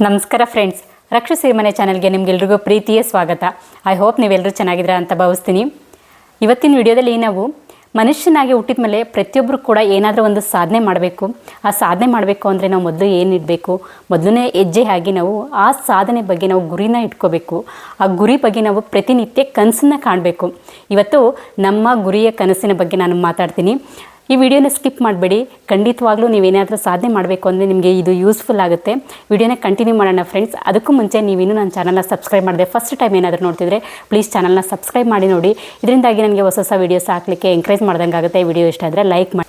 ನಮಸ್ಕಾರ ಫ್ರೆಂಡ್ಸ್ ರಕ್ಷ ಸಿರಿಮನೆ ಚಾನಲ್ಗೆ ನಿಮಗೆಲ್ರಿಗೂ ಪ್ರೀತಿಯ ಸ್ವಾಗತ. ಐ ಹೋಪ್ ನೀವೆಲ್ಲರೂ ಚೆನ್ನಾಗಿದ್ದೀರಾ ಅಂತ ಭಾವಿಸ್ತೀನಿ. ಇವತ್ತಿನ ವಿಡಿಯೋದಲ್ಲಿ ನಾವು ಮನುಷ್ಯನಾಗಿ ಹುಟ್ಟಿದ ಮೇಲೆ ಪ್ರತಿಯೊಬ್ಬರು ಕೂಡ ಏನಾದರೂ ಒಂದು ಸಾಧನೆ ಮಾಡಬೇಕು. ಆ ಸಾಧನೆ ಮಾಡಬೇಕು ಅಂದರೆ ನಾವು ಮೊದಲು ಏನಿಡಬೇಕು ಮೊದಲನೇ ಹೆಜ್ಜೆ ಆಗಿ ನಾವು ಆ ಸಾಧನೆ ಬಗ್ಗೆ ನಾವು ಗುರಿನ ಇಟ್ಕೋಬೇಕು. ಆ ಗುರಿ ಬಗ್ಗೆ ನಾವು ಪ್ರತಿನಿತ್ಯ ಕನಸನ್ನ ಕಾಣಬೇಕು. ಇವತ್ತು ನಮ್ಮ ಗುರಿಯ ಕನಸಿನ ಬಗ್ಗೆ ನಾನು ಮಾತಾಡ್ತೀನಿ. ಈ ವಿಡಿಯೋನ ಸ್ಕಿಪ್ ಮಾಡಬೇಡಿ. ಖಂಡಿತವಾಗ್ಲೂ ನೀವೇನಾದರೂ ಸಾಧನೆ ಮಾಡಬೇಕು ಅಂದರೆ ನಿಮಗೆ ಇದು ಯೂಸ್ಫುಲ್ ಆಗುತ್ತೆ. ವಿಡಿಯೋನ ಕಂಟಿನ್ಯೂ ಮಾಡೋಣ ಫ್ರೆಂಡ್ಸ್ ಅದಕ್ಕೂ ಮುಂಚೆ ನೀವಿನ್ನೂ ನನ್ನ ಚಾನಲ್ನ ಸಬ್ಸ್ಕ್ರೈಬ್ ಮಾಡಿದೆ ಫಸ್ಟ್ ಟೈಮ್ ಏನಾದರೂ ನೋಡ್ತಿದ್ರೆ ಪ್ಲೀಸ್ ಚಾನಲ್ನ ಸಬ್ಸ್ಕ್ರೈಬ್ ಮಾಡಿ ನೋಡಿ. ಇದರಿಂದಾಗಿ ನನಗೆ ಹೊಸ ಹೊಸ ವೀಡಿಯೋಸ್ ಹಾಕಲಿಕ್ಕೆ ಎಂಕರೇಜ್ ಮಾಡ್ದಂಗೆ ಆಗುತ್ತೆ. ವಿಡಿಯೋ ಇಷ್ಟ ಆದರೆ ಲೈಕ್ ಮಾಡಿ.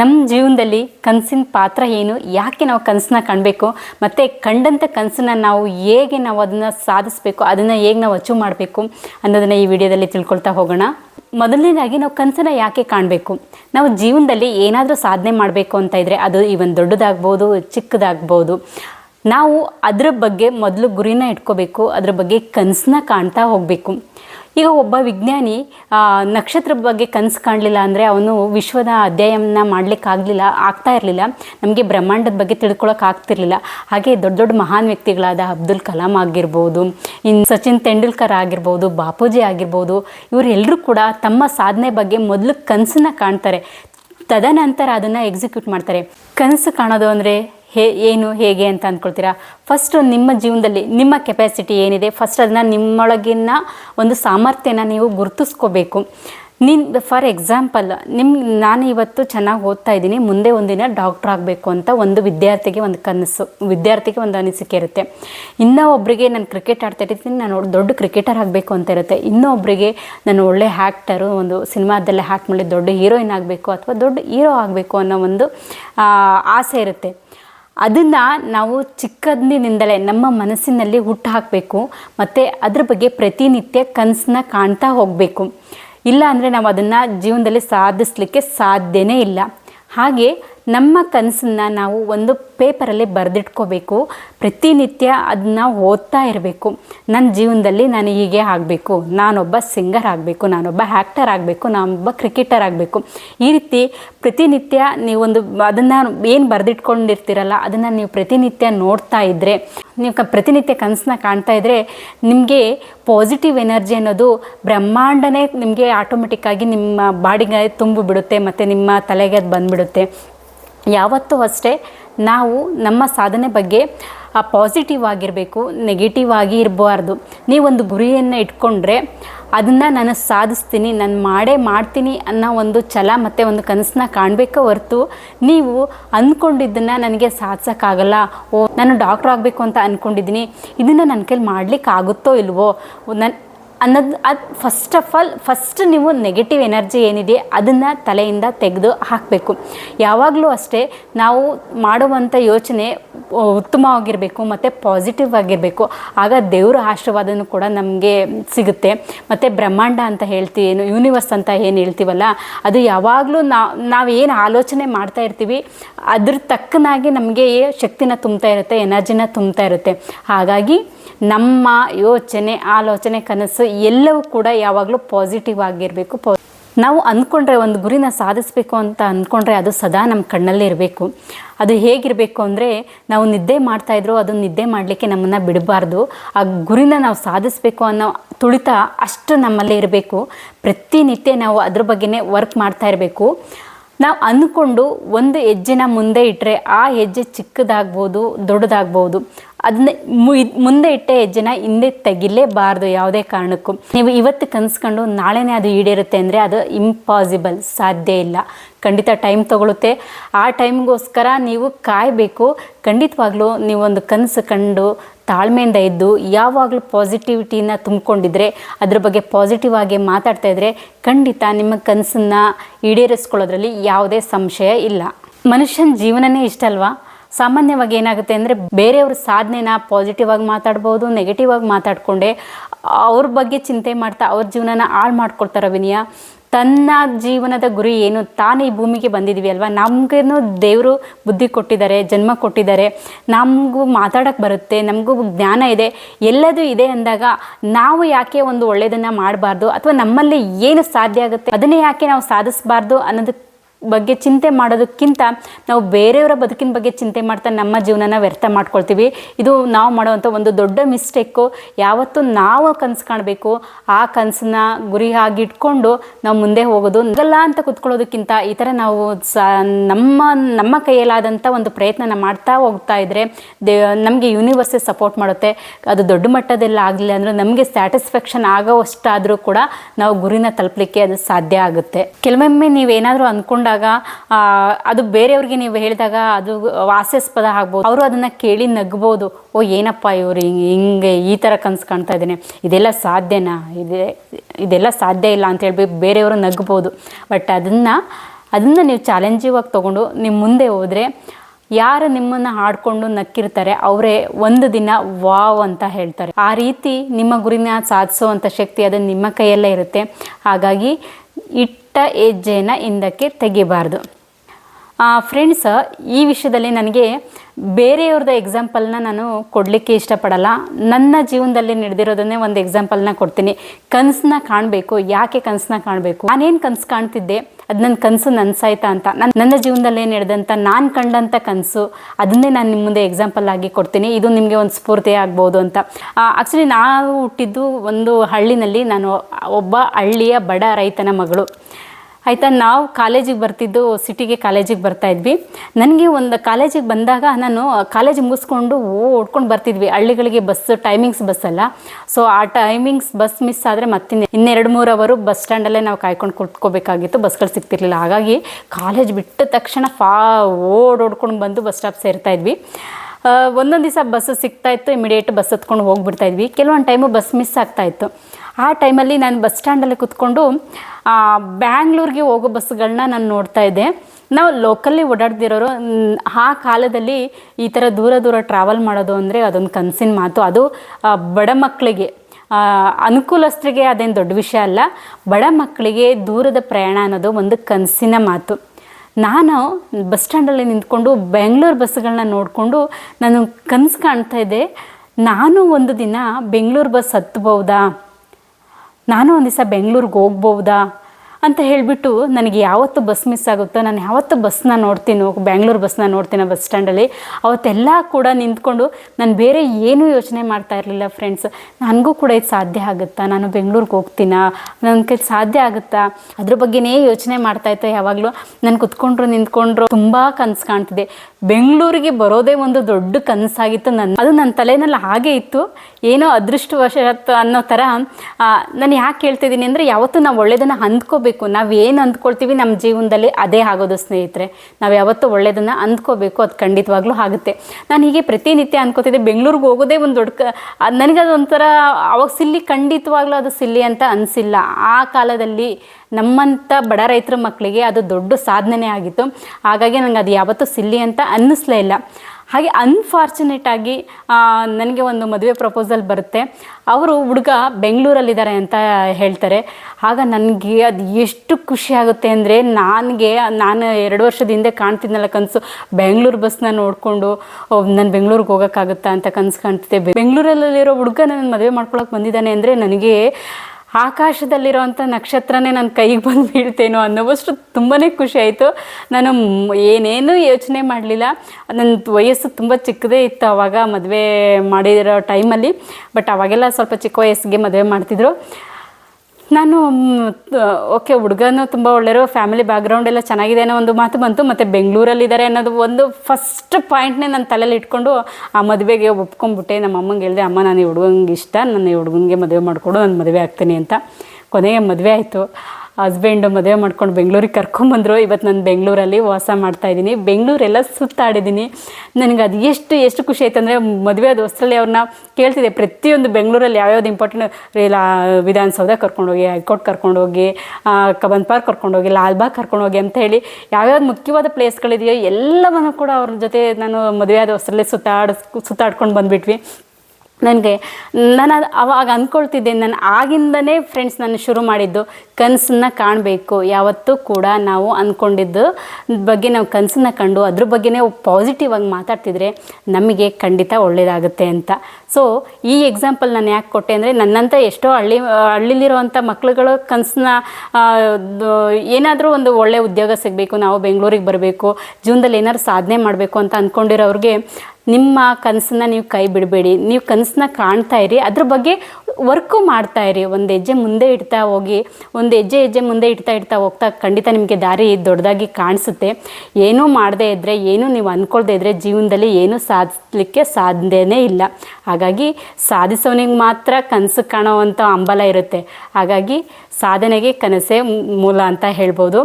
ನಮ್ಮ ಜೀವನದಲ್ಲಿ ಕನಸಿನ ಪಾತ್ರ ಏನು? ಯಾಕೆ ನಾವು ಕನಸನ್ನ ಕಾಣಬೇಕು? ಮತ್ತು ಕಂಡಂಥ ಕನಸನ್ನ ನಾವು ಹೇಗೆ ನಾವು ಅದನ್ನು ಸಾಧಿಸಬೇಕು? ಅದನ್ನು ಹೇಗೆ ನಾವು ಅಚೀವ್ ಮಾಡಬೇಕು ಅನ್ನೋದನ್ನು ಈ ವಿಡಿಯೋದಲ್ಲಿ ತಿಳ್ಕೊಳ್ತಾ ಹೋಗೋಣ. ಮೊದಲನೇದಾಗಿ ನಾವು ಕನಸನ್ನ ಯಾಕೆ ಕಾಣಬೇಕು? ನಾವು ಜೀವನದಲ್ಲಿ ಏನಾದರೂ ಸಾಧನೆ ಮಾಡಬೇಕು ಅಂತ ಇದ್ದರೆ ಅದು ಇವನ್ ದೊಡ್ಡದಾಗ್ಬೋದು, ಚಿಕ್ಕದಾಗ್ಬೋದು. ನಾವು ಅದರ ಬಗ್ಗೆ ಮೊದಲು ಗುರಿನ ಇಟ್ಕೋಬೇಕು, ಅದ್ರ ಬಗ್ಗೆ ಕನಸನ್ನ ಕಾಣ್ತಾ ಹೋಗಬೇಕು. ಈಗ ಒಬ್ಬ ವಿಜ್ಞಾನಿ ನಕ್ಷತ್ರ ಬಗ್ಗೆ ಕನಸು ಕಾಣಲಿಲ್ಲ ಅಂದರೆ ಅವನು ವಿಶ್ವದ ಅಧ್ಯಯನ ಮಾಡಲಿಕ್ಕಾಗಲಿಲ್ಲ, ಆಗ್ತಾ ಇರಲಿಲ್ಲ. ನಮಗೆ ಬ್ರಹ್ಮಾಂಡದ ಬಗ್ಗೆ ತಿಳ್ಕೊಳಕ್ಕೆ ಆಗ್ತಿರ್ಲಿಲ್ಲ. ಹಾಗೆ ದೊಡ್ಡ ದೊಡ್ಡ ಮಹಾನ್ ವ್ಯಕ್ತಿಗಳಾದ ಅಬ್ದುಲ್ ಕಲಾಂ ಆಗಿರ್ಬೋದು ಇನ್ನು ಸಚಿನ್ ತೆಂಡೂಲ್ಕರ್ ಆಗಿರ್ಬೋದು, ಬಾಪೂಜಿ ಆಗಿರ್ಬೋದು ಇವರೆಲ್ಲರೂ ಕೂಡ ತಮ್ಮ ಸಾಧನೆ ಬಗ್ಗೆ ಮೊದಲು ಕನಸನ್ನ ಕಾಣ್ತಾರೆ. ತದನಂತರ ಅದನ್ನು ಎಕ್ಸಿಕ್ಯೂಟ್ ಮಾಡ್ತಾರೆ. ಕನಸು ಕಾಣೋದು ಅಂದರೆ ಹೇ, ಏನು, ಹೇಗೆ ಅಂತ ಅಂದ್ಕೊಳ್ತೀರಾ? ಫಸ್ಟು ನಿಮ್ಮ ಜೀವನದಲ್ಲಿ, ನಿಮ್ಮ ಕೆಪಾಸಿಟಿ ಏನಿದೆ? ಫಸ್ಟ್ ಅದನ್ನು ನಿಮ್ಮೊಳಗಿನ ಒಂದು ಸಾಮರ್ಥ್ಯನ ನೀವು ಗುರುತಿಸ್ಕೋಬೇಕು. ನಿನ್ ಫಾರ್ ಎಕ್ಸಾಂಪಲ್ ನಿಮ್ಮ ನಾನು ಇವತ್ತು ಚೆನ್ನಾಗಿ ಓದ್ತಾ ಇದ್ದೀನಿ, ಮುಂದೆ ಒಂದಿನ ಡಾಕ್ಟ್ರ್ ಆಗಬೇಕು ಅಂತ ಒಂದು ವಿದ್ಯಾರ್ಥಿಗೆ ಒಂದು ಕನಸು, ವಿದ್ಯಾರ್ಥಿಗೆ ಒಂದು ಅನಿಸಿಕೆ ಇರುತ್ತೆ. ಇನ್ನೂ ಒಬ್ಬರಿಗೆ ನಾನು ಕ್ರಿಕೆಟ್ ಆಡ್ತಾ ಇರ್ತೀನಿ, ನಾನು ದೊಡ್ಡ ಕ್ರಿಕೆಟರ್ ಆಗಬೇಕು ಅಂತ ಇರುತ್ತೆ. ಇನ್ನೊಬ್ಬರಿಗೆ ನಾನು ಒಳ್ಳೆ ಆ್ಯಕ್ಟರು ಒಂದು ಸಿನಿಮಾದಲ್ಲೇ ಹ್ಯಾಕ್ ಮಾಡಿ ದೊಡ್ಡ ಹೀರೋಯಿನ್ ಆಗಬೇಕು ಅಥವಾ ದೊಡ್ಡ ಹೀರೋ ಆಗಬೇಕು ಅನ್ನೋ ಒಂದು ಆಸೆ ಇರುತ್ತೆ. ಅದನ್ನು ನಾವು ಚಿಕ್ಕಂದಿನಿಂದಲೇ ನಮ್ಮ ಮನಸ್ಸಿನಲ್ಲಿ ಹುಟ್ಟು ಹಾಕಬೇಕು ಮತ್ತು ಅದ್ರ ಬಗ್ಗೆ ಪ್ರತಿನಿತ್ಯ ಕನಸನ್ನ ಕಾಣ್ತಾ ಹೋಗಬೇಕು. ಇಲ್ಲ ಅಂದರೆ ನಾವು ಅದನ್ನು ಜೀವನದಲ್ಲಿ ಸಾಧಿಸ್ಲಿಕ್ಕೆ ಸಾಧ್ಯನೇ ಇಲ್ಲ. ಹಾಗೆ ನಮ್ಮ ಕನಸನ್ನ ನಾವು ಒಂದು ಪೇಪರಲ್ಲಿ ಬರೆದಿಟ್ಕೋಬೇಕು. ಪ್ರತಿನಿತ್ಯ ಅದನ್ನ ಓದ್ತಾ ಇರಬೇಕು. ನನ್ನ ಜೀವನದಲ್ಲಿ ನಾನು ಹೀಗೆ ಆಗಬೇಕು. ನಾನೊಬ್ಬ ಸಿಂಗರ್ ಆಗಬೇಕು. ನಾನೊಬ್ಬ ಆ್ಯಕ್ಟರ್ ಆಗಬೇಕು. ನಾನೊಬ್ಬ ಕ್ರಿಕೆಟರ್ ಆಗಬೇಕು. ಈ ರೀತಿ ಪ್ರತಿನಿತ್ಯ ನೀವೊಂದು ಅದನ್ನು ಏನು ಬರೆದಿಟ್ಕೊಂಡಿರ್ತೀರಲ್ಲ, ಅದನ್ನು ನೀವು ಪ್ರತಿನಿತ್ಯ ನೋಡ್ತಾ ಇದ್ದರೆ ನೀವು ಕ ಪ್ರತಿನಿತ್ಯ ಕನಸನ್ನ ಕಾಣ್ತಾ ಇದ್ದರೆ ನಿಮಗೆ ಪಾಸಿಟಿವ್ ಎನರ್ಜಿ ಅನ್ನೋದು ಬ್ರಹ್ಮಾಂಡನೇ ನಿಮಗೆ ಆಟೋಮೆಟಿಕ್ಕಾಗಿ ನಿಮ್ಮ ಬಾಡಿಗೆ ತುಂಬಿಬಿಡುತ್ತೆ ಮತ್ತು ನಿಮ್ಮ ತಲೆಗೆ ಅದು ಬಂದುಬಿಡುತ್ತೆ. ಯಾವತ್ತೂ ಅಷ್ಟೇ ನಾವು ನಮ್ಮ ಸಾಧನೆ ಬಗ್ಗೆ ಪಾಸಿಟಿವ್ ಆಗಿರಬೇಕು ನೆಗೆಟಿವ್ ಆಗಿ ಇರಬಾರ್ದು ನೀವೊಂದು ಗುರಿಯನ್ನು ಇಟ್ಕೊಂಡ್ರೆ ಅದನ್ನು ನಾನು ಸಾಧಿಸ್ತೀನಿ, ನಾನು ಮಾಡೇ ಮಾಡ್ತೀನಿ ಅನ್ನೋ ಒಂದು ಛಲ ಮತ್ತು ಒಂದು ಕನಸನ್ನ ಕಾಣಬೇಕೋ ಹೊರತು ನೀವು ಅಂದ್ಕೊಂಡಿದ್ದನ್ನು ನನಗೆ ಸಾಧಿಸೋಕ್ಕಾಗಲ್ಲ. ಓ, ನಾನು ಡಾಕ್ಟ್ರ್ ಆಗಬೇಕು ಅಂತ ಅಂದ್ಕೊಂಡಿದ್ದೀನಿ ಇದನ್ನು ನನ್ನ ಕೈಲಿ ಮಾಡ್ಲಿಕ್ಕೆ ಆಗುತ್ತೋ ಇಲ್ವೋ? ನನ್ನ ಅನ್ನೋದು ಅದು ಫಸ್ಟ್ ಆಫ್ ಆಲ್ ಫಸ್ಟ್ ನೀವು ನೆಗೆಟಿವ್ ಎನರ್ಜಿ ಏನಿದೆ ಅದನ್ನು ತಲೆಯಿಂದ ತೆಗೆದು ಹಾಕಬೇಕು. ಯಾವಾಗಲೂ ಅಷ್ಟೇ ನಾವು ಮಾಡುವಂಥ ಯೋಚನೆ ಉತ್ತಮವಾಗಿರಬೇಕು ಮತ್ತು ಪಾಸಿಟಿವ್ ಆಗಿರಬೇಕು. ಆಗ ದೇವರ ಆಶೀರ್ವಾದನೂ ಕೂಡ ನಮಗೆ ಸಿಗುತ್ತೆ. ಮತ್ತು ಬ್ರಹ್ಮಾಂಡ ಅಂತ ಹೇಳ್ತೀವಿ ಏನು ಯೂನಿವರ್ಸ್ ಅಂತ ಏನು ಹೇಳ್ತೀವಲ್ಲ, ಅದು ಯಾವಾಗಲೂ ನಾವು ಏನು ಆಲೋಚನೆ ಮಾಡ್ತಾ ಇರ್ತೀವಿ, ಅದ್ರ ತಕ್ಕನಾಗಿ ನಮಗೆ ಶಕ್ತಿನ ತುಂಬ್ತಾ ಇರುತ್ತೆ, ಎನರ್ಜಿನ ತುಂಬ್ತಾ ಇರುತ್ತೆ. ಹಾಗಾಗಿ ನಮ್ಮ ಯೋಚನೆ, ಆಲೋಚನೆ, ಕನಸು ಎಲ್ಲವೂ ಕೂಡ ಯಾವಾಗಲೂ ಪಾಸಿಟಿವ್ ಆಗಿರಬೇಕು. ನಾವು ಅಂದ್ಕೊಂಡ್ರೆ ಒಂದು ಗುರಿನ ಸಾಧಿಸಬೇಕು ಅಂತ ಅಂದ್ಕೊಂಡ್ರೆ ಅದು ಸದಾ ನಮ್ಮ ಕಣ್ಣಲ್ಲೇ ಇರಬೇಕು. ಅದು ಹೇಗಿರಬೇಕು ಅಂದರೆ ನಾವು ನಿದ್ದೆ ಮಾಡ್ತಾಯಿದ್ರು ಅದು ನಿದ್ದೆ ಮಾಡಲಿಕ್ಕೆ ನಮ್ಮನ್ನು ಬಿಡಬಾರ್ದು. ಆ ಗುರಿನ ನಾವು ಸಾಧಿಸಬೇಕು ಅನ್ನೋ ತುಳಿತ ಅಷ್ಟು ನಮ್ಮಲ್ಲೇ ಇರಬೇಕು. ಪ್ರತಿನಿತ್ಯ ನಾವು ಅದ್ರ ಬಗ್ಗೆನೇ ವರ್ಕ್ ಮಾಡ್ತಾ ಇರಬೇಕು. ನಾವು ಅಂದ್ಕೊಂಡು ಒಂದು ಹೆಜ್ಜೆನ ಮುಂದೆ ಇಟ್ಟರೆ ಆ ಹೆಜ್ಜೆ ಚಿಕ್ಕದಾಗ್ಬೋದು, ದೊಡ್ಡದಾಗ್ಬೋದು. ಅದನ್ನ ಮುಂದೆ ಇಟ್ಟ ಹೆಜ್ಜೆನ ಹಿಂದೆ ತೆಗಿಲೇಬಾರ್ದು ಯಾವುದೇ ಕಾರಣಕ್ಕೂ. ನೀವು ಇವತ್ತು ಕನ್ಸ್ಕೊಂಡು ನಾಳೆನೇ ಅದು ಈಡೇರುತ್ತೆ ಅಂದರೆ ಅದು ಇಂಪಾಸಿಬಲ್ ಸಾಧ್ಯ ಇಲ್ಲ. ಖಂಡಿತ ಟೈಮ್ ತಗೊಳುತ್ತೆ. ಆ ಟೈಮ್ಗೋಸ್ಕರ ನೀವು ಕಾಯಬೇಕು. ಖಂಡಿತವಾಗ್ಲೂ ನೀವೊಂದು ಕನಸು ಕಂಡು ತಾಳ್ಮೆಯಿಂದ ಇದ್ದು ಯಾವಾಗಲೂ ಪಾಸಿಟಿವಿಟಿನ ತುಂಬಿಕೊಂಡಿದ್ರೆ, ಅದ್ರ ಬಗ್ಗೆ ಪಾಸಿಟಿವ್ ಆಗಿ ಮಾತಾಡ್ತಾ ಇದ್ದರೆ ಖಂಡಿತ ನಿಮ್ಮ ಕನಸನ್ನು ಈಡೇರಿಸ್ಕೊಳ್ಳೋದ್ರಲ್ಲಿ ಯಾವುದೇ ಸಂಶಯ ಇಲ್ಲ. ಮನುಷ್ಯನ ಜೀವನನೇ ಇಷ್ಟ ಅಲ್ವಾ? ಸಾಮಾನ್ಯವಾಗಿ ಏನಾಗುತ್ತೆ ಅಂದರೆ ಬೇರೆಯವ್ರ ಸಾಧನೆನ ಪಾಸಿಟಿವ್ ಆಗಿ ಮಾತಾಡ್ಬೋದು ನೆಗೆಟಿವ್ ಆಗಿ ಮಾತಾಡಿಕೊಂಡೆ, ಅವ್ರ ಬಗ್ಗೆ ಚಿಂತೆ ಮಾಡ್ತಾ ಅವ್ರ ಜೀವನನ ಹಾಳು ಮಾಡ್ಕೊಳ್ತಾರೆ ವಿನಯ. ತನ್ನ ಜೀವನದ ಗುರಿ ಏನು? ತಾನೇ ಈ ಭೂಮಿಗೆ ಬಂದಿದ್ದೀವಿ ಅಲ್ವಾ? ನಮಗೇನು ದೇವರು ಬುದ್ಧಿ ಕೊಟ್ಟಿದ್ದಾರೆ, ಜನ್ಮ ಕೊಟ್ಟಿದ್ದಾರೆ. ನಮಗೂ ಮಾತಾಡೋಕ್ಕೆ ಬರುತ್ತೆ, ನಮಗೂ ಜ್ಞಾನ ಇದೆ. ಎಲ್ಲದೂ ಇದೆ ಅಂದಾಗ ನಾವು ಯಾಕೆ ಒಂದು ಒಳ್ಳೆಯದನ್ನು ಮಾಡಬಾರ್ದು? ಅಥವಾ ನಮ್ಮಲ್ಲಿ ಏನು ಸಾಧ್ಯ ಆಗುತ್ತೆ? ಅದನ್ನೇ ಯಾಕೆ ನಾವು ಸಾಧಿಸಬಾರ್ದು ಅನ್ನೋದು ಬಗ್ಗೆ ಚಿಂತೆ ಮಾಡೋದಕ್ಕಿಂತ ನಾವು ಬೇರೆಯವರ ಬದುಕಿನ ಬಗ್ಗೆ ಚಿಂತೆ ಮಾಡ್ತಾ ನಮ್ಮ ಜೀವನನ ವ್ಯರ್ಥ ಮಾಡ್ಕೊಳ್ತೀವಿ. ಇದು ನಾವು ಮಾಡುವಂಥ ಒಂದು ದೊಡ್ಡ ಮಿಸ್ಟೇಕು. ಯಾವತ್ತು ನಾವು ಕನಸು ಕಾಣಬೇಕು. ಆ ಕನಸನ್ನ ಗುರಿ ಆಗಿಟ್ಕೊಂಡು ನಾವು ಮುಂದೆ ಹೋಗೋದು. ಆಗಲ್ಲ ಅಂತ ಕುತ್ಕೊಳ್ಳೋದಕ್ಕಿಂತ ಈ ಥರ ನಾವು ಸ ನಮ್ಮ ನಮ್ಮ ಕೈಯಲ್ಲಾದಂಥ ಒಂದು ಪ್ರಯತ್ನನ ಮಾಡ್ತಾ ಹೋಗ್ತಾ ಇದ್ದರೆ ದೇ, ನಮಗೆ ಯೂನಿವರ್ಸೇ ಸಪೋರ್ಟ್ ಮಾಡುತ್ತೆ. ಅದು ದೊಡ್ಡ ಮಟ್ಟದಲ್ಲಿ ಆಗಲಿಲ್ಲ ಅಂದರೆ ನಮಗೆ ಸ್ಯಾಟಿಸ್ಫ್ಯಾಕ್ಷನ್ ಆಗೋವಷ್ಟಾದರೂ ಕೂಡ ನಾವು ಗುರಿನ ತಲುಪಲಿಕ್ಕೆ ಅದು ಸಾಧ್ಯ ಆಗುತ್ತೆ. ಕೆಲವೊಮ್ಮೆ ನೀವೇನಾದರೂ ಅಂದ್ಕೊಂಡಾಗ ಆ, ಅದು ಬೇರೆಯವ್ರಿಗೆ ನೀವು ಹೇಳಿದಾಗ ಅದು ಹಾಸ್ಯಾಸ್ಪದ ಆಗ್ಬೋದು. ಅವರು ಅದನ್ನು ಕೇಳಿ ನಗ್ಬೋದು. ಓ ಏನಪ್ಪ ಇವರು ಹಿಂಗೆ ಈ ಥರ ಕನಸು ಕಾಣ್ತಾ ಇದ್ದೇನೆ ಇದೆಲ್ಲ ಸಾಧ್ಯನಾ? ಇದೆ ಇದೆಲ್ಲ ಸಾಧ್ಯ ಇಲ್ಲ ಅಂತ ಹೇಳ್ಬಿಟ್ಟು ಬೇರೆಯವರು ನಗ್ಬೋದು. ಬಟ್ ಅದನ್ನು ಅದನ್ನು ನೀವು ಚಾಲೆಂಜಿವಾಗಿ ತೊಗೊಂಡು ನಿಮ್ಮ ಮುಂದೆ ಹೋದರೆ ಯಾರು ನಿಮ್ಮನ್ನು ಹಾಡ್ಕೊಂಡು ನಕ್ಕಿರ್ತಾರೆ ಅವರೇ ಒಂದು ದಿನ ವಾವ್ ಅಂತ ಹೇಳ್ತಾರೆ. ಆ ರೀತಿ ನಿಮ್ಮ ಗುರಿನ ಸಾಧಿಸುವಂಥ ಶಕ್ತಿ ಅದು ನಿಮ್ಮ ಕೈಯಲ್ಲೇ ಇರುತ್ತೆ. ಹಾಗಾಗಿ ಇಟ್ಟ ಹೆಜ್ಜೆನ ಹಿಂದಕ್ಕೆ ತೆಗಿಬಾರ್ದು. ಫ್ರೆಂಡ್ಸ್ ಈ ವಿಷಯದಲ್ಲಿ ನನಗೆ ಬೇರೆಯವ್ರದ್ದು ಎಕ್ಸಾಂಪಲ್ನ ನಾನು ಕೊಡಲಿಕ್ಕೆ ಇಷ್ಟಪಡಲ್ಲ. ನನ್ನ ಜೀವನದಲ್ಲಿ ನಡೆದಿರೋದನ್ನೇ ಒಂದು ಎಕ್ಸಾಂಪಲ್ನ ಕೊಡ್ತೀನಿ. ಕನಸನ್ನ ಕಾಣಬೇಕು, ಯಾಕೆ ಕನಸನ್ನ ಕಾಣಬೇಕು? ನಾನೇನು ಕನಸು ಕಾಣ್ತಿದ್ದೆ? ಅದು ನನ್ನ ಕನಸು ನನ್ಸಾಯ್ತಾ ಅಂತ. ನನ್ನ ನನ್ನ ಜೀವನದಲ್ಲಿ ನಡೆದಂಥ ನಾನು ಕಂಡಂಥ ಕನಸು, ಅದನ್ನೇ ನಾನು ನಿಮ್ಮ ಮುಂದೆ ಎಕ್ಸಾಂಪಲ್ ಆಗಿ ಕೊಡ್ತೀನಿ. ಇದು ನಿಮಗೆ ಒಂದು ಸ್ಫೂರ್ತಿ ಆಗ್ಬೋದು ಅಂತ. ಆ್ಯಕ್ಚುಲಿ ನಾವು ಹುಟ್ಟಿದ್ದು ಒಂದು ಹಳ್ಳಿನಲ್ಲಿ ನಾನು ಒಬ್ಬ ಹಳ್ಳಿಯ ಬಡ ರೈತನ ಮಗಳು. ಆಯಿತಾ, ನಾವು ಕಾಲೇಜಿಗೆ ಬರ್ತಿದ್ದು ಸಿಟಿಗೆ ಕಾಲೇಜಿಗೆ ಬರ್ತಾ ಇದ್ವಿ. ನನಗೆ ಒಂದು ಕಾಲೇಜಿಗೆ ಬಂದಾಗ ನಾನು ಕಾಲೇಜ್ ಮುಗಿಸ್ಕೊಂಡು ಓಡ್ಕೊಂಡು ಬರ್ತಿದ್ವಿ. ಹಳ್ಳಿಗಳಿಗೆ ಬಸ್ ಟೈಮಿಂಗ್ಸ್ ಬಸ್ ಅಲ್ಲ. ಸೊ ಆ ಟೈಮಿಂಗ್ಸ್ ಬಸ್ ಮಿಸ್ ಆದರೆ ಮತ್ತೆ ಇನ್ನೆರಡು ಮೂರು ಅವರು ಬಸ್ ಸ್ಟ್ಯಾಂಡಲ್ಲೇ ನಾವು ಕಾಯ್ಕೊಂಡು ಕುತ್ಕೋಬೇಕಾಗಿತ್ತು. ಬಸ್ಗಳು ಸಿಗ್ತಿರ್ಲಿಲ್ಲ. ಹಾಗಾಗಿ ಕಾಲೇಜ್ ಬಿಟ್ಟ ತಕ್ಷಣ ಫಾ ಓಡ್ ಓಡ್ಕೊಂಡು ಬಂದು ಬಸ್ ಸ್ಟಾಪ್ ಸೇರ್ತಾ ಇದ್ವಿ. ಒಂದೊಂದು ದಿವಸ ಬಸ್ ಸಿಗ್ತಾ ಇತ್ತು ಇಮಿಡಿಯೇಟ್ ಬಸ್ ಹತ್ಕೊಂಡು ಹೋಗ್ಬಿಡ್ತಾ ಇದ್ವಿ. ಕೆಲವೊಂದು ಟೈಮು ಬಸ್ ಮಿಸ್ ಆಗ್ತಾ ಇತ್ತು. ಆ ಟೈಮಲ್ಲಿ ನಾನು ಬಸ್ ಸ್ಟ್ಯಾಂಡಲ್ಲಿ ಕುತ್ಕೊಂಡು ಬ್ಯಾಂಗ್ಳೂರಿಗೆ ಹೋಗೋ ಬಸ್ಗಳನ್ನ ನಾನು ನೋಡ್ತಾ ಇದ್ದೆ. ನಾವು ಲೋಕಲ್ಲಿ ಓಡಾಡ್ದಿರೋರು ಆ ಕಾಲದಲ್ಲಿ ಈ ಥರ ದೂರ ದೂರ ಟ್ರಾವೆಲ್ ಮಾಡೋದು ಅಂದರೆ ಅದೊಂದು ಕನಸಿನ ಮಾತು. ಅದು ಬಡ ಮಕ್ಕಳಿಗೆ ಅನುಕೂಲಸ್ಥರಿಗೆ ಅದೇನು ದೊಡ್ಡ ವಿಷಯ ಅಲ್ಲ, ಬಡ ಮಕ್ಕಳಿಗೆ ದೂರದ ಪ್ರಯಾಣ ಅನ್ನೋದು ಒಂದು ಕನಸಿನ ಮಾತು. ನಾನು ಬಸ್ ಸ್ಟ್ಯಾಂಡಲ್ಲಿ ನಿಂತ್ಕೊಂಡು ಬೆಂಗಳೂರು ಬಸ್ಗಳನ್ನ ನೋಡಿಕೊಂಡು ನಾನು ಕನಸು ಕಾಣ್ತಾ ಇದ್ದೆ. ನಾನು ಒಂದು ದಿನ ಬೆಂಗಳೂರು ಬಸ್ ಹತ್ಬೌದಾ? ನಾನು ಒಂದು ದಿವಸ ಬೆಂಗಳೂರಿಗೆ ಹೋಗ್ಬೋದಾ? ಅಂತ ಹೇಳಿಬಿಟ್ಟು ನನಗೆ ಯಾವತ್ತು ಬಸ್ ಮಿಸ್ ಆಗುತ್ತೋ, ನಾನು ಯಾವತ್ತು ಬಸ್ನ ನೋಡ್ತೀನೋ ಬ್ಯಾಂಗ್ಳೂರು ಬಸ್ನ ನೋಡ್ತೀನಿ ಬಸ್ ಸ್ಟ್ಯಾಂಡಲ್ಲಿ ಅವತ್ತೆಲ್ಲ ಕೂಡ ನಿಂತ್ಕೊಂಡು ನಾನು ಬೇರೆ ಏನೂ ಯೋಚನೆ ಮಾಡ್ತಾ ಇರಲಿಲ್ಲ ಫ್ರೆಂಡ್ಸ್ ನನಗೂ ಕೂಡ ಇದು ಸಾಧ್ಯ ಆಗುತ್ತಾ? ನಾನು ಬೆಂಗಳೂರಿಗೆ ಹೋಗ್ತೀನಾ? ನನಗೆ ಸಾಧ್ಯ ಆಗುತ್ತಾ? ಅದ್ರ ಬಗ್ಗೆನೇ ಯೋಚನೆ ಮಾಡ್ತಾ ಇತ್ತು ಯಾವಾಗಲೂ. ನಾನು ಕುತ್ಕೊಂಡ್ರು, ನಿಂತ್ಕೊಂಡ್ರು ತುಂಬ ಕನಸು ಕಾಣ್ತಿದೆ. ಬೆಂಗಳೂರಿಗೆ ಬರೋದೇ ಒಂದು ದೊಡ್ಡ ಕನಸಾಗಿತ್ತು ನನ್ನ ಅದು ನನ್ನ ತಲೆಯಲ್ಲಿ ಹಾಗೆ ಇತ್ತು. ಏನೋ ಅದೃಷ್ಟವಶಾತ್ ಅನ್ನೋ ಥರ ನಾನು ಯಾಕೆ ಹೇಳ್ತಿದ್ದೀನಿ ಅಂದರೆ ಯಾವತ್ತೂ ನಾವು ಒಳ್ಳೆಯದನ್ನು ಅಂದ್ಕೋಬೇಕು. ನಾವು ಏನು ಅಂದ್ಕೊಳ್ತೀವಿ ನಮ್ಮ ಜೀವನದಲ್ಲಿ ಅದೇ ಆಗೋದು ಸ್ನೇಹಿತರೆ. ನಾವು ಯಾವತ್ತೂ ಒಳ್ಳೆಯದನ್ನು ಅಂದ್ಕೋಬೇಕು ಅದು ಖಂಡಿತವಾಗ್ಲೂ ಆಗುತ್ತೆ. ನಾನು ಹೀಗೆ ಪ್ರತಿನಿತ್ಯ ಅಂದ್ಕೋತಿದ್ದೆ ಬೆಂಗಳೂರಿಗೆ ಹೋಗೋದೇ ಒಂದು ದೊಡ್ಡ ಕ ನನಗದು ಒಂಥರ, ಅವಾಗ ಸಿಲ್ಲಿ, ಖಂಡಿತವಾಗ್ಲೂ ಅದು ಸಿಲ್ಲಿ ಅಂತ ಅನಿಸಿಲ್ಲ. ಆ ಕಾಲದಲ್ಲಿ ನಮ್ಮಂಥ ಬಡ ರೈತರ ಮಕ್ಕಳಿಗೆ ಅದು ದೊಡ್ಡ ಸಾಧನೆ ಆಗಿತ್ತು. ಹಾಗಾಗಿ ನನಗೆ ಅದು ಯಾವತ್ತೂ ಸಿಲ್ಲಿ ಅಂತ ಅನ್ನಿಸ್ಲೇ ಇಲ್ಲ. ಹಾಗೆ ಅನ್ಫಾರ್ಚುನೇಟ್ ಆಗಿ ನನಗೆ ಒಂದು ಮದುವೆ ಪ್ರಪೋಸಲ್ ಬರುತ್ತೆ. ಅವರು ಹುಡುಗ ಬೆಂಗಳೂರಲ್ಲಿದ್ದಾರೆ ಅಂತ ಹೇಳ್ತಾರೆ. ಆಗ ನನಗೆ ಅದು ಎಷ್ಟು ಖುಷಿ ಆಗುತ್ತೆ ಅಂದರೆ ನನಗೆ, ನಾನು ಎರಡು ವರ್ಷದ ಹಿಂದೆ ಕಾಣ್ತಿದ್ನಲ್ಲ ಕನಸು, ಬೆಂಗಳೂರು ಬಸ್ನ ನೋಡಿಕೊಂಡು ನಾನು ಬೆಂಗಳೂರಿಗೆ ಹೋಗೋಕ್ಕಾಗುತ್ತಾ ಅಂತ ಕನಸು ಕಾಣ್ತಿದ್ದೆ ಬೆಂಗಳೂರಲ್ಲಿರೋ ಹುಡುಗ ನನ್ನ ಮದುವೆ ಮಾಡ್ಕೊಳಕ್ಕೆ ಬಂದಿದ್ದಾನೆ ಅಂದರೆ ನನಗೆ ಆಕಾಶದಲ್ಲಿರೋವಂಥ ನಕ್ಷತ್ರನೇ ನನ್ನ ಕೈಗೆ ಬಂದು ಬೀಳ್ತೇನೋ ಅನ್ನೋವಷ್ಟು ತುಂಬಾ ಖುಷಿ ಆಯಿತು. ನಾನು ಏನೇನು ಯೋಚನೆ ಮಾಡಲಿಲ್ಲ. ನನ್ನ ವಯಸ್ಸು ತುಂಬ ಚಿಕ್ಕದೇ ಇತ್ತು ಆವಾಗ ಮದುವೆ ಮಾಡಿರೋ ಟೈಮಲ್ಲಿ ಬಟ್ ಅವಾಗೆಲ್ಲ ಸ್ವಲ್ಪ ಚಿಕ್ಕ ವಯಸ್ಸಿಗೆ ಮದುವೆ ಮಾಡ್ತಿದ್ರು. ನಾನು ಓಕೆ, ಹುಡುಗನೂ ತುಂಬ ಒಳ್ಳೆಯರು, ಫ್ಯಾಮಿಲಿ ಬ್ಯಾಕ್ಗ್ರೌಂಡ್ ಎಲ್ಲ ಚೆನ್ನಾಗಿದೆ ಅನ್ನೋ ಒಂದು ಮಾತು ಬಂತು. ಮತ್ತು ಬೆಂಗಳೂರಲ್ಲಿದ್ದಾರೆ ಅನ್ನೋದು ಒಂದು ಫಸ್ಟ್ ಪಾಯಿಂಟ್ನೇ ನನ್ನ ತಲೆಯಲ್ಲಿ ಇಟ್ಕೊಂಡು ಆ ಮದುವೆಗೆ ಒಪ್ಕೊಂಡ್ಬಿಟ್ಟೆ. ನಮ್ಮ ಅಮ್ಮಂಗೆ ಹೇಳಿದೆ, ಅಮ್ಮ, ನಾನು ಈ ಹುಡುಗಂಗೆ ಇಷ್ಟ. ನಾನು ಈ ಹುಡುಗನಿಗೆ ಮದುವೆ ಮಾಡಿಕೊಡು, ನಾನು ಮದುವೆ ಆಗ್ತೀನಿ ಅಂತ. ಕೊನೆಗೆ ಮದುವೆ ಆಯಿತು. ಹಸ್ಬೆಂಡು ಮದುವೆ ಮಾಡ್ಕೊಂಡು ಬೆಂಗಳೂರಿಗೆ ಕರ್ಕೊಂಬಂದರು ಇವತ್ತು ನಾನು ಬೆಂಗಳೂರಲ್ಲಿ ವಾಸ ಮಾಡ್ತಾಯಿದ್ದೀನಿ ಬೆಂಗಳೂರೆಲ್ಲ ಸುತ್ತಾಡಿದ್ದೀನಿ. ನನಗೆ ಅದು ಎಷ್ಟು ಎಷ್ಟು ಖುಷಿ ಆಯ್ತು ಅಂದರೆ ಮದುವೆ ದೋಸ್ತರಲ್ಲಿ ಅವ್ರನ್ನ ಕೇಳ್ತಿದ್ದೆ. ಪ್ರತಿಯೊಂದು ಬೆಂಗಳೂರಲ್ಲಿ ಯಾವ್ಯಾವ್ದು ಇಂಪಾರ್ಟೆಂಟ್ ಇಲ್ಲ ವಿಧಾನಸೌಧ ಕರ್ಕೊಂಡೋಗಿ ಹೈಕೋರ್ಟ್ ಕರ್ಕೊಂಡೋಗಿ ಹೋಗಿ ಕಬ್ಬನ್ ಪಾರ್ಕ್ ಕರ್ಕೊಂಡೋಗಿ ಲಾಲ್ಬಾಗ್ ಕರ್ಕೊಂಡೋಗಿ ಅಂತ ಹೇಳಿ ಯಾವ್ಯಾವ್ದು ಮುಖ್ಯವಾದ ಪ್ಲೇಸ್ಗಳಿದೆಯೋ ಎಲ್ಲವನ್ನು ಕೂಡ ಅವ್ರ ಜೊತೆ ನಾನು ಮದುವೆ ಆದ ಹೊಸರಲ್ಲೇ ಸುತ್ತಾಡಿಸ್ ಸುತ್ತಾಡ್ಕೊಂಡು ಬಂದುಬಿಟ್ವಿ. ನನಗೆ ನಾನು ಅದು ಅವಾಗ ಅಂದ್ಕೊಳ್ತಿದ್ದೆ ನಾನು ಆಗಿಂದನೇ ಫ್ರೆಂಡ್ಸ್ ನಾನು ಶುರು ಮಾಡಿದ್ದು ಕನಸನ್ನ ಕಾಣಬೇಕು. ಯಾವತ್ತೂ ಕೂಡ ನಾವು ಅಂದ್ಕೊಂಡಿದ್ದು ಬಗ್ಗೆ ನಾವು ಕನಸನ್ನ ಕಂಡು ಅದ್ರ ಬಗ್ಗೆನೇ ಪಾಸಿಟಿವ್ ಆಗಿ ಮಾತಾಡ್ತಿದ್ರೆ ನಮಗೆ ಖಂಡಿತ ಒಳ್ಳೆಯದಾಗುತ್ತೆ ಅಂತ ಸೊ ಈ ಎಕ್ಸಾಂಪಲ್ ನಾನು ಯಾಕೆ ಕೊಟ್ಟೆ ಅಂದರೆ ನನ್ನಂಥ ಎಷ್ಟೋ ಹಳ್ಳಿ ಹಳ್ಳಿಲಿರುವಂಥ ಮಕ್ಳುಗಳು ಕನಸನ್ನ ಏನಾದರೂ ಒಂದು ಒಳ್ಳೆಯ ಉದ್ಯೋಗ ಸಿಗಬೇಕು, ನಾವು ಬೆಂಗಳೂರಿಗೆ ಬರಬೇಕು, ಜೀವನದಲ್ಲಿ ಏನಾದ್ರು ಸಾಧನೆ ಮಾಡಬೇಕು ಅಂತ ಅಂದ್ಕೊಂಡಿರೋರಿಗೆ ನಿಮ್ಮ ಕನಸನ್ನ ನೀವು ಕೈ ಬಿಡಬೇಡಿ. ನೀವು ಕನಸನ್ನ ಕಾಣ್ತಾ ಇರಿ. ಅದ್ರ ಬಗ್ಗೆ ವರ್ಕು ಮಾಡ್ತಾ ಇರಿ. ಒಂದು ಹೆಜ್ಜೆ ಮುಂದೆ ಇಡ್ತಾ ಹೋಗಿ, ಒಂದು ಹೆಜ್ಜೆ ಹೆಜ್ಜೆ ಮುಂದೆ ಇಡ್ತಾ ಇಡ್ತಾ ಹೋಗ್ತಾ ಖಂಡಿತ ನಿಮಗೆ ದಾರಿ ದೊಡ್ಡದಾಗಿ ಕಾಣಿಸುತ್ತೆ. ಏನೂ ಮಾಡದೇ ಇದ್ದರೆ ಏನೂ ನೀವು ಅಂದ್ಕೊಳ್ದೇ ಇದ್ದರೆ ಜೀವನದಲ್ಲಿ ಏನೂ ಸಾಧಿಸ್ಲಿಕ್ಕೆ ಸಾಧ್ಯನೇ ಇಲ್ಲ. ಹಾಗಾಗಿ ಸಾಧಿಸೋನಿಗೆ ಮಾತ್ರ ಕನಸು ಕಾಣೋವಂಥ ಹಂಬಲ ಇರುತ್ತೆ. ಹಾಗಾಗಿ ಸಾಧನೆಗೆ ಕನಸೇ ಮೂಲ ಅಂತ ಹೇಳ್ಬೋದು.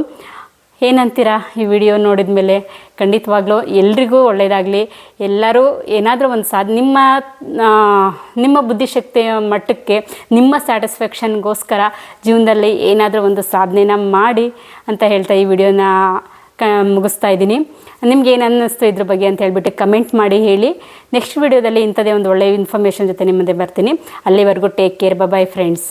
ಏನಂತೀರಾ ಈ ವಿಡಿಯೋ ನೋಡಿದ ಮೇಲೆ? ಖಂಡಿತವಾಗ್ಲೂ ಎಲ್ರಿಗೂ ಒಳ್ಳೆಯದಾಗಲಿ ಎಲ್ಲರೂ ಏನಾದರೂ ಒಂದು ಸಾಧ, ನಿಮ್ಮ ನಿಮ್ಮ ಬುದ್ಧಿಶಕ್ತಿಯ ಮಟ್ಟಕ್ಕೆ, ನಿಮ್ಮ ಸ್ಯಾಟಿಸ್ಫ್ಯಾಕ್ಷನ್ಗೋಸ್ಕರ ಜೀವನದಲ್ಲಿ ಏನಾದರೂ ಒಂದು ಸಾಧನೆನ ಮಾಡಿ ಅಂತ ಹೇಳ್ತಾ ಈ ವಿಡಿಯೋನ ಮುಗಿಸ್ತಾ ಇದ್ದೀನಿ. ನಿಮ್ಗೆ ಏನು ಅನ್ನಿಸ್ತು ಇದ್ರ ಬಗ್ಗೆ ಅಂತ ಹೇಳ್ಬಿಟ್ಟು ಕಮೆಂಟ್ ಮಾಡಿ ಹೇಳಿ. ನೆಕ್ಸ್ಟ್ ವಿಡಿಯೋದಲ್ಲಿ ಇಂಥದೇ ಒಂದು ಒಳ್ಳೆಯ ಇನ್ಫಾರ್ಮೇಷನ್ ಜೊತೆ ನಿಮ್ಮದೇ ಬರ್ತೀನಿ. ಅಲ್ಲಿವರೆಗೂ ಟೇಕ್ ಕೇರ್ ಬಾಯ್ ಫ್ರೆಂಡ್ಸ್